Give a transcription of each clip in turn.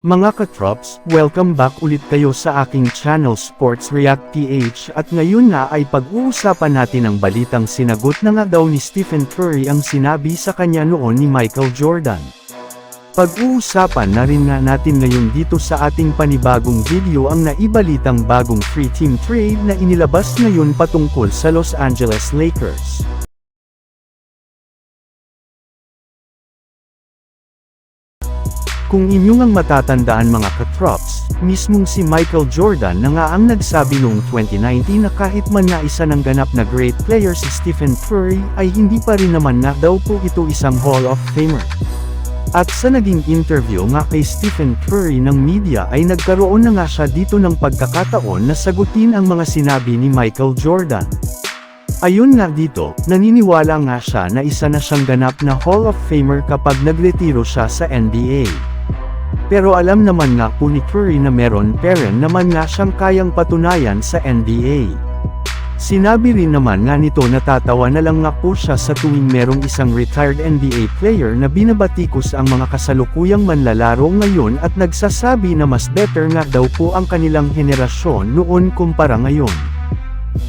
Mga katrops, welcome back ulit kayo sa aking channel Sports React PH at ngayon nga ay pag-uusapan natin ang balitang sinagot na nga daw ni Stephen Curry ang sinabi sa kanya noon ni Michael Jordan. Pag-uusapan na rin nga natin ngayon dito sa ating panibagong video ang naibalitang bagong free team trade na inilabas ngayon patungkol sa Los Angeles Lakers. Kung inyong ang matatandaan mga katrops, mismong si Michael Jordan na nga ang nagsabi noong 2019 na kahit man nga isa ng ganap na great player si Stephen Curry ay hindi pa rin naman nga daw po ito isang Hall of Famer. At sa naging interview nga kay Stephen Curry ng media ay nagkaroon na nga siya dito ng pagkakataon na sagutin ang mga sinabi ni Michael Jordan. Ayun nga dito, naniniwala nga siya na isa na siyang ganap na Hall of Famer kapag nagretiro siya sa NBA. Pero alam naman nga po ni Curry na meron peren naman nga siyang kayang patunayan sa NBA. Sinabi rin naman nga nito natatawa na lang nga po siya sa tuwing merong isang retired NBA player na binabatikos ang mga kasalukuyang manlalaro ngayon at nagsasabi na mas better nga daw po ang kanilang henerasyon noon kumpara ngayon.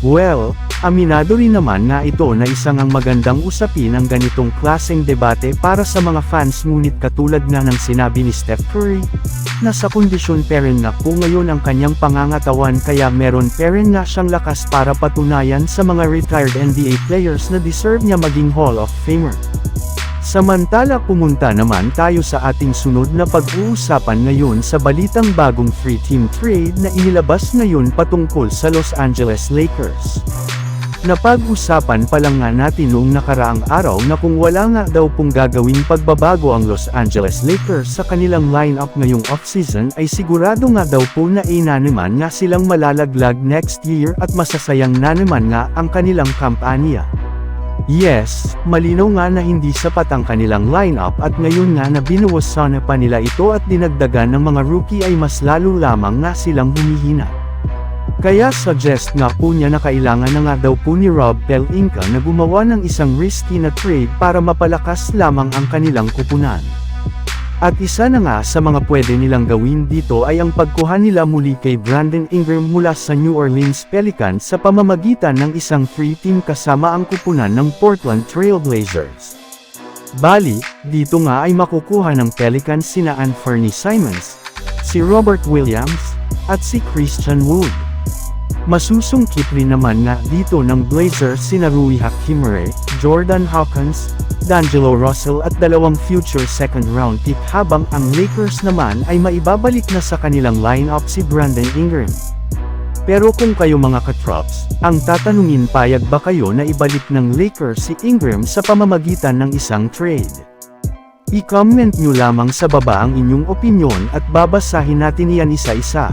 Well, aminado rin naman nga ito na isang ang magandang usapin ang ganitong klaseng debate para sa mga fans ngunit katulad nga ng sinabi ni Steph Curry, na sa kondisyon pa rin nga po ngayon ang kanyang pangangatawan kaya meron pa rin nga siyang lakas para patunayan sa mga retired NBA players na deserve niya maging Hall of Famer. Samantala pumunta naman tayo sa ating sunod na pag-uusapan ngayon sa balitang bagong free team trade na inilabas ngayon patungkol sa Los Angeles Lakers. Napag-usapan pa lang nga natin noong nakaraang araw na kung wala nga daw pong gagawing pagbabago ang Los Angeles Lakers sa kanilang lineup ngayong offseason ay sigurado nga daw po na ina naman nga silang malalaglag next year at masasayang na naman nga ang kanilang kampanya. Yes, malinaw nga na hindi sapat ang kanilang lineup at ngayon nga na binuwasan na pa nila ito at dinagdagan ng mga rookie ay mas lalo lamang nga silang humihina. Kaya suggest nga po niya na kailangan na nga daw po ni Rob Pelinka na gumawa ng isang risky na trade para mapalakas lamang ang kanilang kupunan. At isa na nga sa mga pwede nilang gawin dito ay ang pagkuha nila muli kay Brandon Ingram mula sa New Orleans Pelicans sa pamamagitan ng isang free team kasama ang kupunan ng Portland Trail Blazers. Bali, dito nga ay makukuha ng Pelicans sina Anthony Simons, si Robert Williams, at si Christian Wood. Masusungkit rin naman nga dito ng Blazers sina Rui Hachimere, Jordan Hawkins, D'Angelo Russell at dalawang future second round pick habang ang Lakers naman ay maibabalik na sa kanilang lineup si Brandon Ingram. Pero kung kayo mga katrops, ang tatanungin payag ba kayo na ibalik ng Lakers si Ingram sa pamamagitan ng isang trade? I-comment nyo lamang sa baba ang inyong opinyon at babasahin natin yan isa-isa.